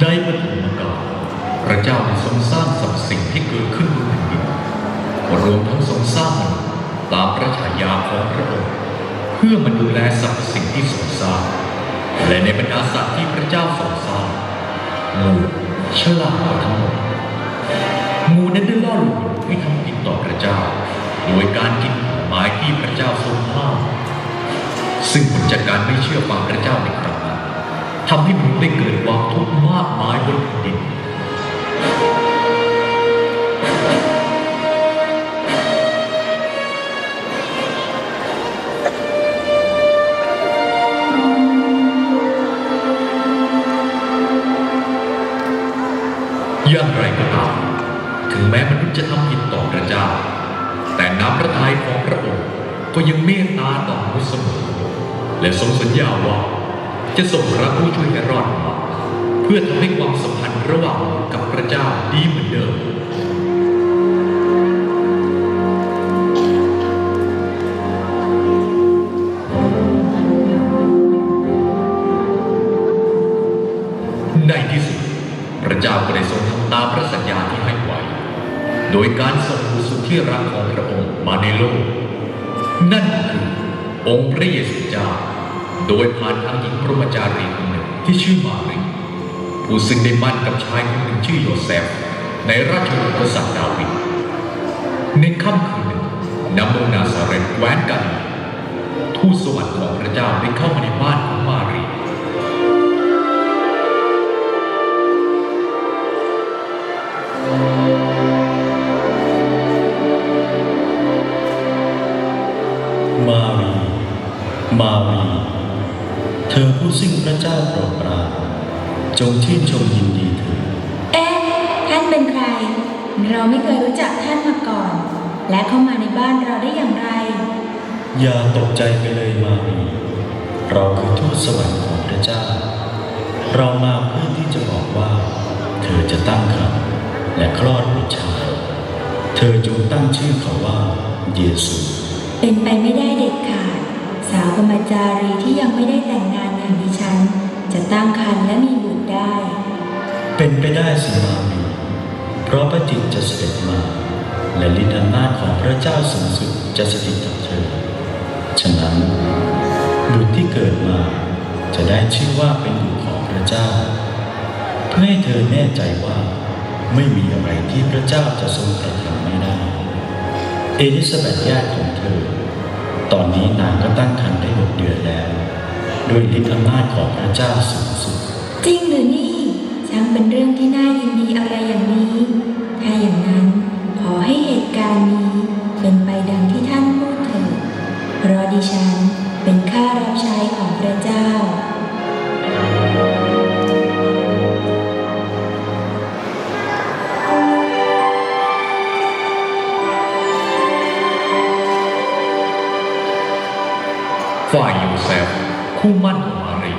ในปฐมกาลพระเจ้าได้ทรงสร้างสรรพสิ่งที่เกิดขึ้นบนแผ่นดินรวมทั้งทรงสร้างมนุษย์ตามพระฉายาของพระองค์เพื่อมาดูแลสรรพสิ่งที่ทรงสร้างและในบรรดาสัตว์ที่พระเจ้าทรงสร้างงูฉลาดกว่าทั้งหมดงูนั้นได้ล่อลวงให้ทำผิดต่อพระเจ้า โดยการกินผลไม้ที่พระเจ้าทรงห้ามซึ่งผลจากการไม่เชื่อฟังพระเจ้าในครั้ง ทำให้มนุษย์ได้เกิดความทุกข์มากมายบนแผ่นดินอย่างไรก็ตาม ถึงแม้มนุษย์จะทำผิดต่อพระเจ้า แต่น้ำพระทัยของพระองค์ก็ยังเมตตาต่อมนุษย์เสมอและทรงสัญญาว่า จะส่งพระผู้ช่วยให้รอดเพื่อทำให้ความสัมพันธ์ระหว่างกับพระเจ้าดีเหมือนเดิมในที่สุด พระเจ้าก็ได้ทรงทำตามพระสัญญาที่ให้ไว้ โดยการส่งบุตรสุดที่รักของพระองค์มาในโลก นั่นคือองค์พระเยซูเจ้า โดยผ่านทางหญิงพรหมจารีคนหนึ่งที่ชื่อมารีผู้ซึ่งได้มั่นกับชายคนหนึ่งชื่อโยเซฟในราชวงศ์กษัตริย์ดาวิดในค่ำคืนหนึ่งนำเมืองนาซาเรตแคว้นกัน ทูตสวรรค์ของพระเจ้าได้เข้ามาในบ้านของมารี ผู้ซึ่งพระเจ้าโปรดปรานจงชื่นชมยินดีเถิดเอ๊ะท่านเป็นใคร เราไม่เคยรู้จักท่านมาก่อน และเข้ามาในบ้านเราได้อย่างไร อย่าตกใจไปเลยมารีเราคือทูตสวรรค์ของพระเจ้า เรามาเพื่อที่จะบอกว่า เธอจะตั้งครรภ์และคลอดบุตรชายเธอจงตั้งชื่อเขาว่าเยซู เป็นไปไม่ได้เด็ดขาดสาวกรรมจารีที่ยังไม่ได้แต่งงานอย่างดิฉัน จะตั้งครรภ์และมีบุตรได้ เป็นไปได้สิมารีเพราะพระจิตจะเสด็จมา และฤทธิ์อำนาจของพระเจ้าสูงสุดจะสถิตกับเธอ ฉะนั้น บุตรที่เกิดมาจะได้ชื่อว่าเป็นบุตรของพระเจ้า เพื่อให้เธอแน่ใจว่าไม่มีอะไรที่พระเจ้าจะทรงกระทำไม่ได้ เอลิซาเบธญาติ ตอนนี้นางก็ตั้งครรภ์ได้หกเดือนแล้ว ด้วยฤทธิอำนาจของพระเจ้าสูงสุด จริงหรือนี่ช่างเป็นเรื่องที่น่ายินดีอะไรอย่างนี้ ถ้าอย่างนั้นขอให้เหตุการณ์นี้เป็นไปดังที่ท่านพูดเถิดเพราะดิฉันเป็นข้ารับใช้ของพระเจ้า ฝ่ายโยเซฟคู่มั่นของมารี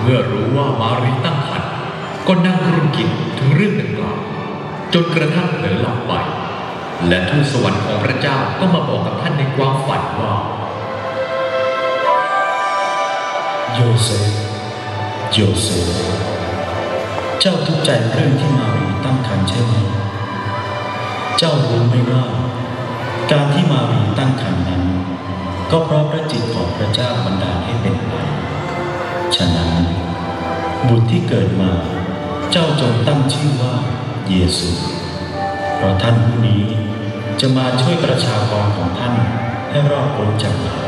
เมื่อรู้ว่ามารีตั้งครรภ์ก็นั่งรุมกินถึงเรื่องดังกล่าวจนกระทั่งเผลอหลับไป และทูตสวรรค์ของพระเจ้าก็มาบอกกับท่านในความฝันว่า โยเซฟโยเซฟเจ้าทุกข์ใจเรื่องที่มารีตั้งครรภ์ใช่ไหมเจ้ารู้ไหมว่า การที่มารีตั้งครรภ์นั้น ก็เพราะพระจิตของพระเจ้าบันดาลให้เป็นไป ฉะนั้น บุตรที่เกิดมาเจ้าจงตั้งชื่อว่าเยซู เพราะท่านผู้นี้จะมาช่วยประชากรของท่านให้รอดพ้นจากบาป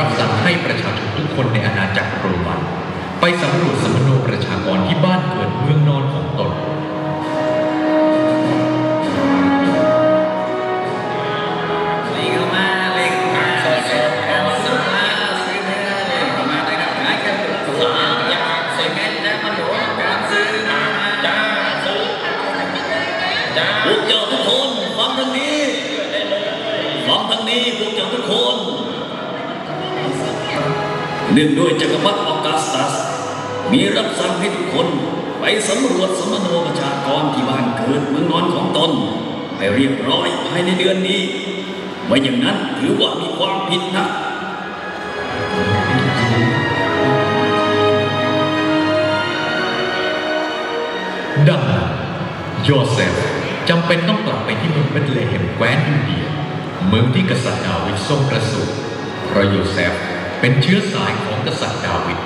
รับสั่งให้ประชาชนทุกคนในอาณาจักรโรมัน ไปสำรวจสมโนประชากรที่บ้านเกิดเมืองนอนของตนลีก้ามาลีก้ามาสดสดเอามาซื้อเนื้อเลยเข้ามาได้กับขายกันสามอย่างเซเมนต์และขนมการซื้อมาจ้าจ้าพวกเจ้าทุกคนฟังทางนี้ได้เลยนี้พวกเจ้าทุกคน เนื่องด้วยจักรพรรดิออกัสตัส มีรับสั่งให้ทุกคนไปสำรวจสมโนประชากรที่บ้านเกิดเมืองนอนของตนให้เรียบร้อยภายในเดือนนี้ไม่อย่างนั้นถือว่ามีความผิดนะดังนั้นโยเซฟจำเป็นต้องกลับไปที่เมืองเบธเลเฮมแคว้นยูเดียเมืองที่กษัตริย์ดาวิดทรงประสูติเพราะโยเซฟ เป็นเชื้อสายของกษัตริย์ดาวิด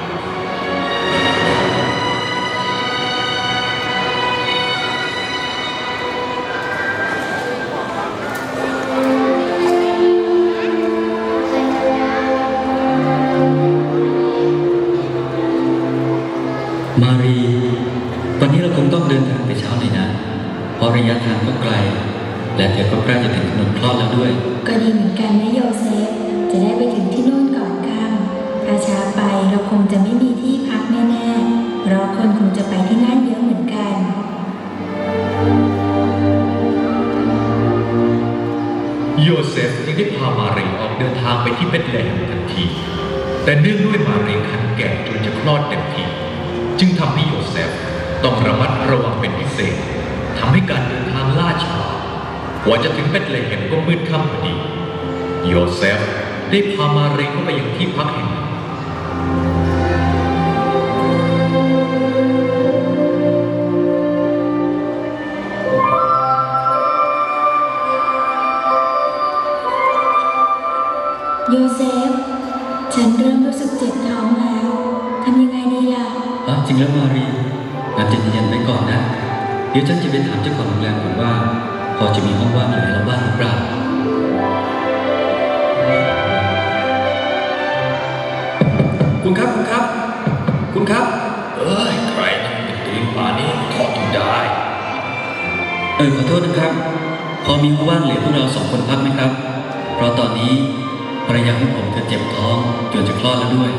มารี วันนี้เราคงต้องเดินทางไปเช้าเลยนะ เพราะระยะทางก็ไกล และเธอก็ใกล้จะถึงกำหนคลอดแล้วด้วย ก็ดีเหมือนกันนะโยเซฟ จะได้ไปถึงที่นู่นก่อน ช้าไปเราคงจะไม่มีที่พักแน่ๆ เพราะคนคงจะไปที่นั่นเยอะเหมือนกันโยเซฟจึงได้พามารีออกเดินทางไปที่เบธเลเฮมทันที แต่เนื่องด้วยมารีคันแก่จนจะคลอดเต็มทีจึงทำให้โยเซฟต้องระมัดระวังเป็นพิเศษทำให้การเดินทางล่าช้ากว่าจะถึงเบธเลเฮมก็มืดค่ำพอดี โยเซฟได้พามารีเข้าไปยังที่พักแห่ง จริงแล้วมารีงั้นใจะเย็นๆไว้ก่อนนะ เดี๋ยวฉันจะไปถามเจ้าของโรงแรมก่อนว่า พอจะมีห้องว่างเหลือให้เราบ้างหรือเปล่าคุณครับคุณครับ คุณครับ เอ้ยใครนั่งเป็นตีนป่านี้ทอดอยู่ได้ เออขอโทษนะครับ พอมีห้องว่างเหลือพวกเราสองคนพักไหมครับ เพราะตอนนี้ภรรยาของผมเธอเจ็บท้องจนจะคลอดแล้วด้วย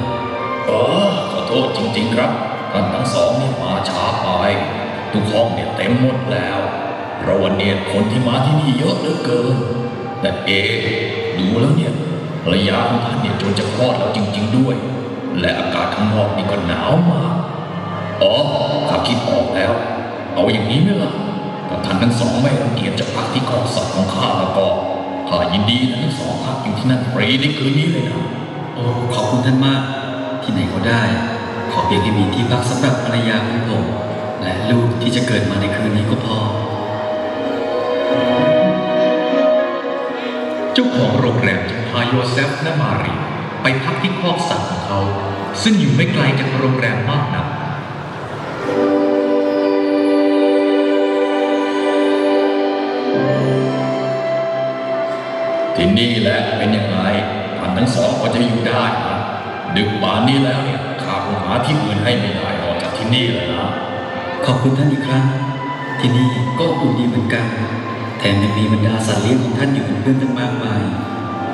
เออขอโทษจริง ๆ ครับ ท่านทั้งสองนี่มาช้าไป ทุกห้องเนี่ยเต็มหมดแล้วเพราะวันเนี้คนที่มาที่นี่เยอะเหลือเกิน แต่เอดูแล้วเนี่ยภรรยาของท่านเนี่ยจนจะคลอดแล้วจริง ๆด้วย และอากาศข้างนอกนี่ก็หนาวมากอ๋อข้าคิดออกแล้ว เอาอย่างนี้ไหมล่ะถ้าท่านทั้งสองไม่รังเกียจจะพักที่คอกสัตว์ของข้าแล้วก็ข้ายินดีนะทั้งสองพักอยู่ที่นั่นฟรีในคืนนี้เลยนะโอ้ขอบคุณท่านมากที่ไหนก็ได้ ขอเพียงให้มีที่พักสำหรับภรรยาของผม และลูกที่จะเกิดมาในคืนนี้ก็พอ เจ้าของโรงแรมจึงพาโยเซฟและมารีไปพักที่คอกสัตว์ของเขา ซึ่งอยู่ไม่ไกลจากโรงแรมมากนักที่นี่แหละเป็นยังไงท่านทั้งสองก็จะอยู่ได้ดึกป่านนี้แล้วเนี่ย หาที่อื่นให้ไม่ได้ออกจากที่นี่แล้วนะ ขอบคุณท่านอีกครั้ง ที่นี่ก็อบอุ่นดีเหมือนกัน แถมยังมีบรรดาสัตว์เลี้ยงของท่านอยู่เป็นเพื่อนตั้งมากมาย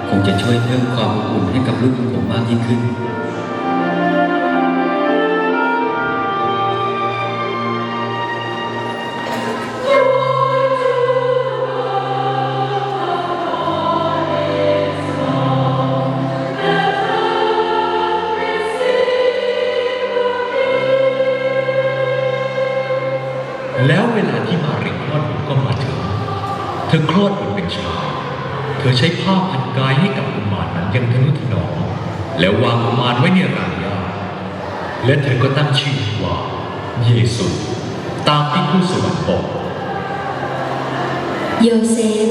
คงจะช่วยเพิ่มความอบอุ่นให้กับลูกของผมมากยิ่งขึ้น ช้ผ้าพันกายให้กับกุมารนั้นยังทนุถนอมแล้ววางกุมารไว้ในรางหญ้าและเธอก็ตั้งชื่อว่า เยซูตามที่ผู้สวรรค์บอกโยเซฟ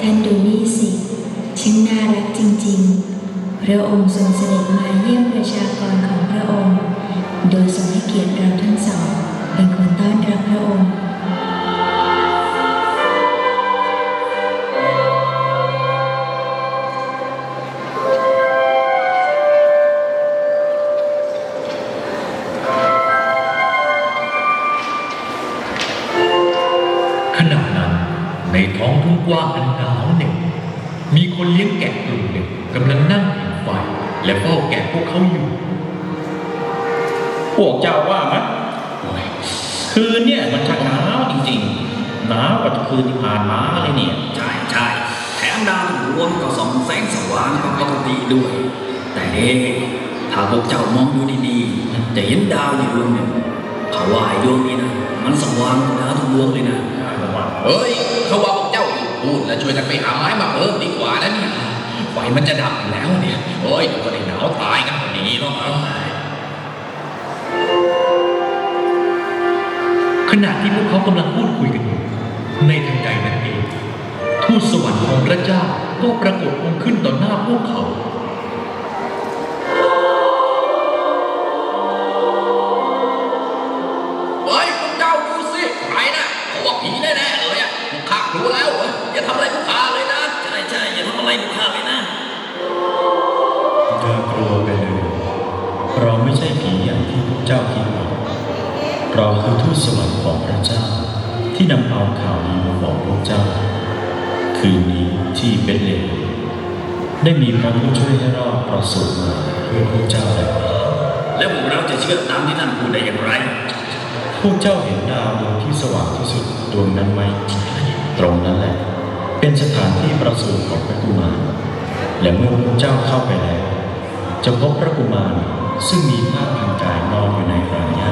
ท่านดูนี่สิช่างน่ารักจริง ๆ พระองค์ทรงเสด็จมาเยี่ยมประชากรของพระองค์ โดยทรงให้เกียรติเราทั้งสอง เป็นคนต้อนรับพระองค์ พวกเจ้าว่าไหมโอ้ยคืนเนี่ยมันช่างหนาวจริงๆหนาวกว่าทุกคืนที่ผ่านมาเลยเนี่ย ใช่ใช่แถมมดาวทั้งดวงก็ส่องแสงสว่างปกติด้วย แต่เอ๊ะถ้าพวกเจ้ามองดูดีๆจะเห็นดาวอยู่ดวงหนึ่งเขาว่าไอ้ดวงนี้นะมันสว่างกว่าดาวทั้งดวงเลยนะเฮ้ยเขาว่าพวกเจ้าหยุดพูดแล้วช่วยกันไปหาไม้มาเพิ่มดีกว่านะเนี่ยไฟมันจะดับอยู่แล้วเนี่ยเฮ้ยเดี๋ยวก็ได้หนาวตายกันพอดีเนาะ ขณะที่พวกเขากำลังพูดคุยกันอยู่ในทันใดนั้นเองทูตสวรรค์ของพระเจ้าก็ปรากฏองค์ขึ้นต่อหน้าพวกเขาเฮ้ยพวกเจ้าดูสิใครนะเขาว่าผีแน่ๆเลยอะพวกข้ารู้แล้วเว้ยอย่าทำอะไรพวกข้าเลยนะใช่ใช่อย่าทำอะไรพวกข้าเลยนะอย่ากลัวไปเลยเราไม่ใช่ผีอย่างที่พวกเจ้าคิดหรอก เราคือทูตสวรรค์ของพระเจ้า ที่นำเอาข่าวดีมาบอกพวกเจ้า คืนนี้ที่เบธเลเฮมได้มีพระผู้ช่วยให้รอดประสูติมาเพื่อพวกเจ้าแล้วแล้วพวกเราจะเชื่อตามที่ท่านพูดได้อย่างไร พวกเจ้าเห็นดาวดวงที่สว่างที่สุดดวงนั้นไหม ตรงนั้นแหละ เป็นสถานที่ประสูติของพระกุมาร และเมื่อพวกเจ้าเข้าไปแล้ว จะพบพระกุมารซึ่งมีผ้าพันกายนอนอยู่ในพรางหญ้า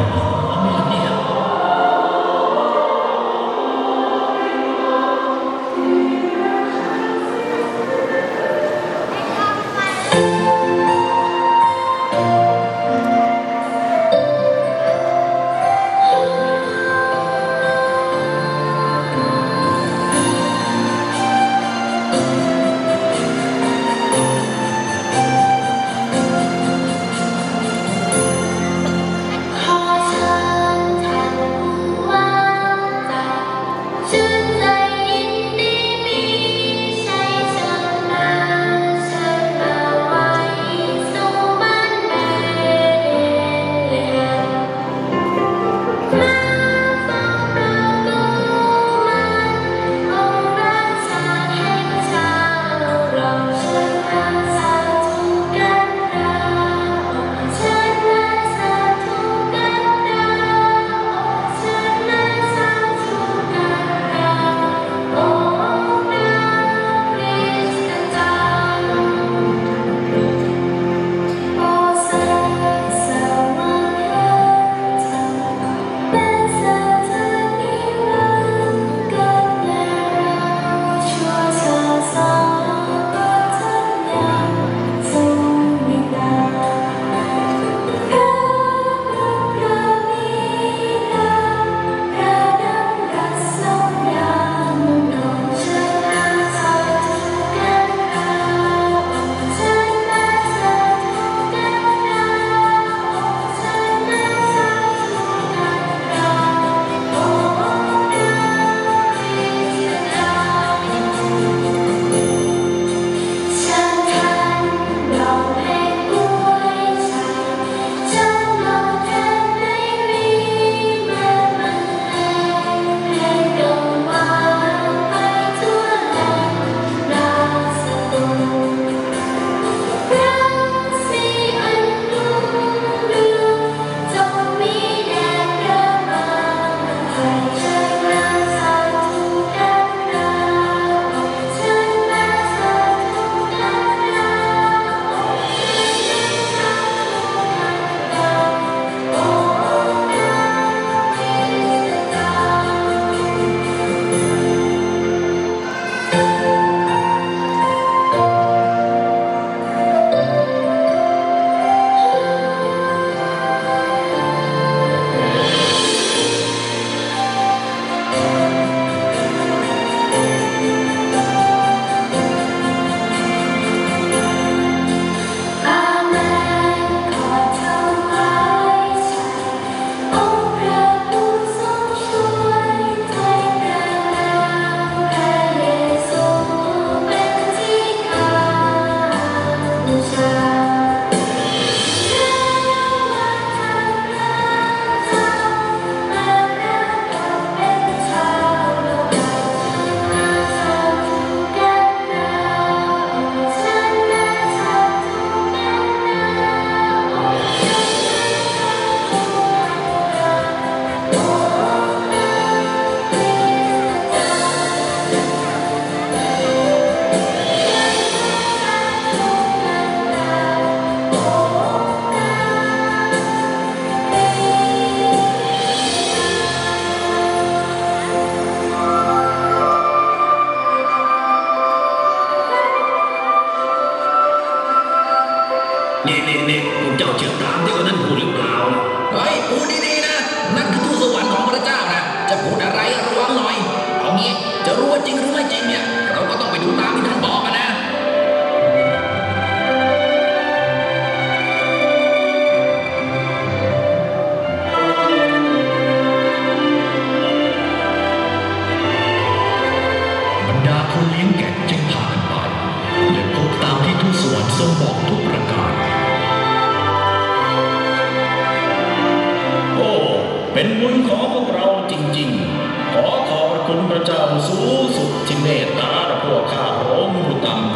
บุญของพวกเราจริงๆ ขอขอบพระคุณพระเจ้าสูงสุดที่เมตตาเราพวกข้าพระองค์ผู้ต่ำ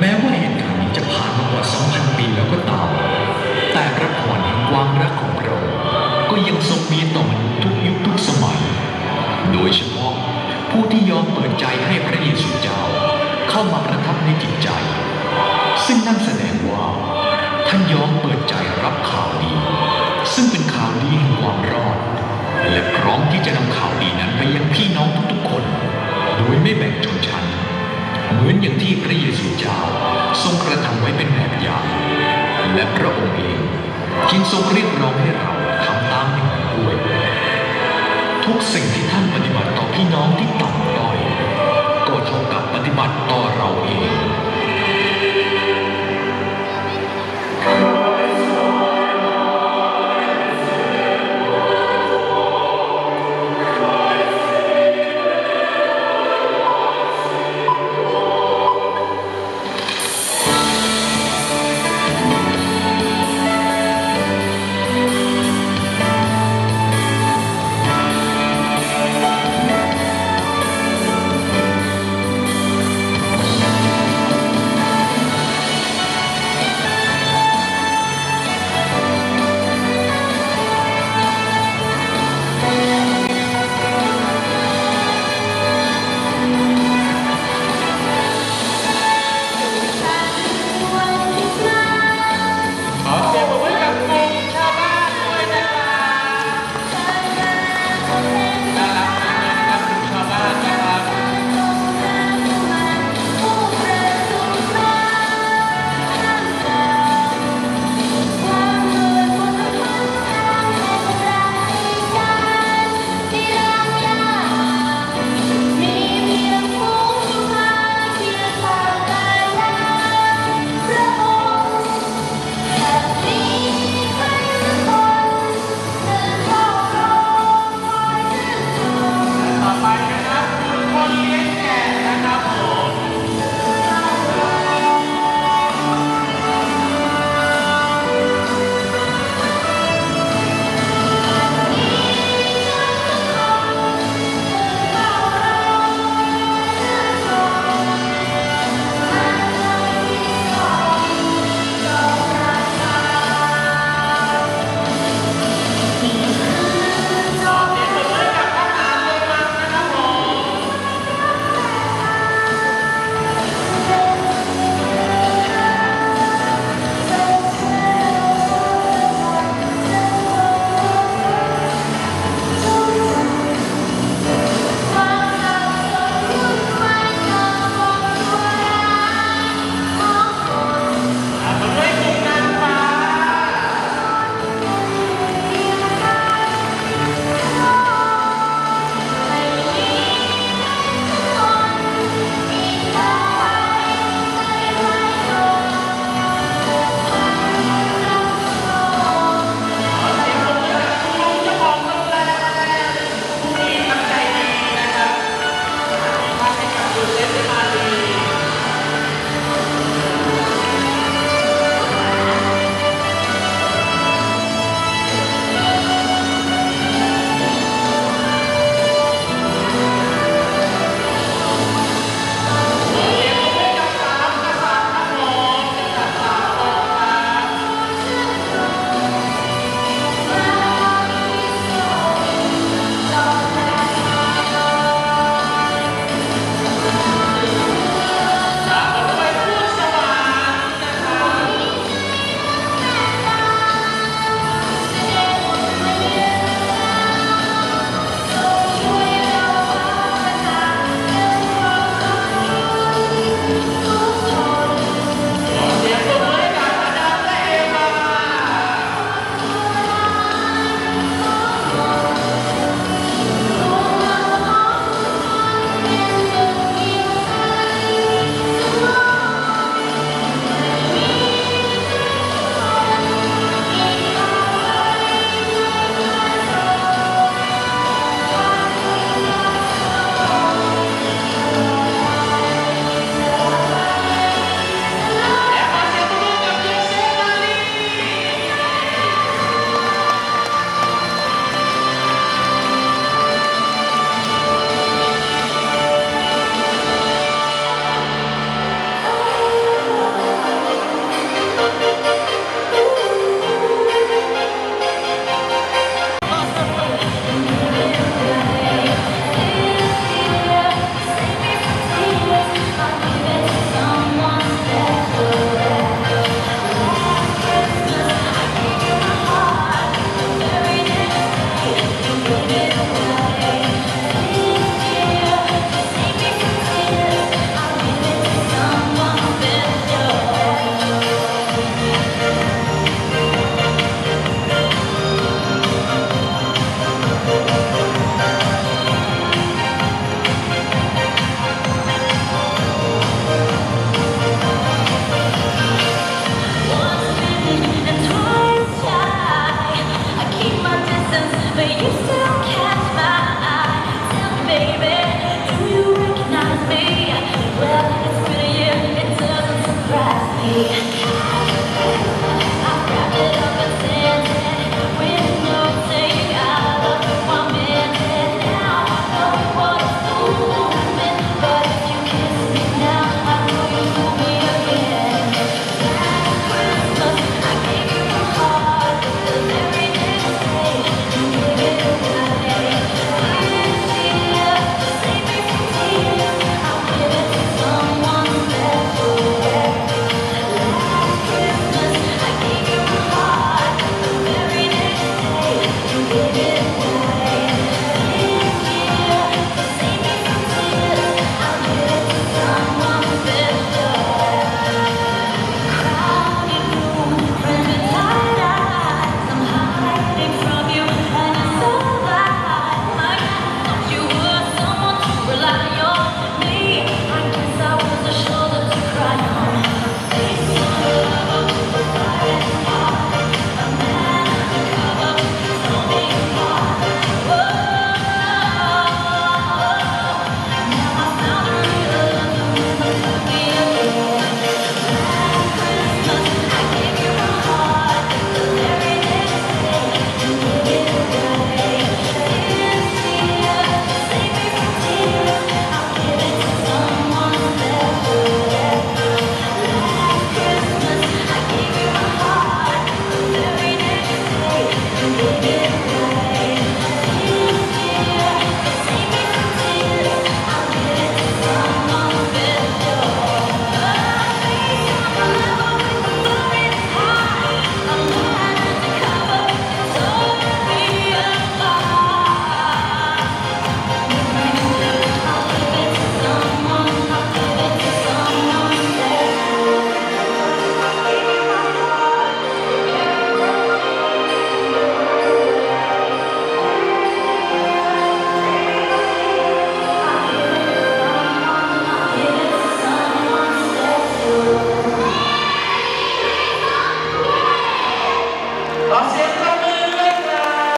แม้ว่าเหตุการณ์นี้จะผ่านมากว่า 2,000 ปีแล้วก็ตาม แต่พระพรแห่งความรักของเราก็ยังทรงมีต่อมนุษย์ทุกยุคทุกสมัย โดยเฉพาะผู้ที่ยอมเปิดใจให้พระเยซูเจ้า เข้ามาประทับในจิตใจ ซึ่งนั่นแสดงว่า ท่านยอมเปิดใจรับข่าวดี ซึ่งเป็นข่าวดีแห่งความรอด และพร้อมที่จะนำข่าวดีนั้นไปยังพี่น้องทุกๆคน โดยไม่แบ่งชนชั้น เหมือนอย่างที่พระเยซูเจ้าทรงกระทำไว้เป็นแบบอย่าง และพระองค์เองจึงทรงเรียกร้องให้เราทำตามอย่างด้วย ทุกสิ่งที่ท่านปฏิบัติต่อพี่น้องที่ต่ำต้อย ก็เท่ากับปฏิบัติต่อเราเอง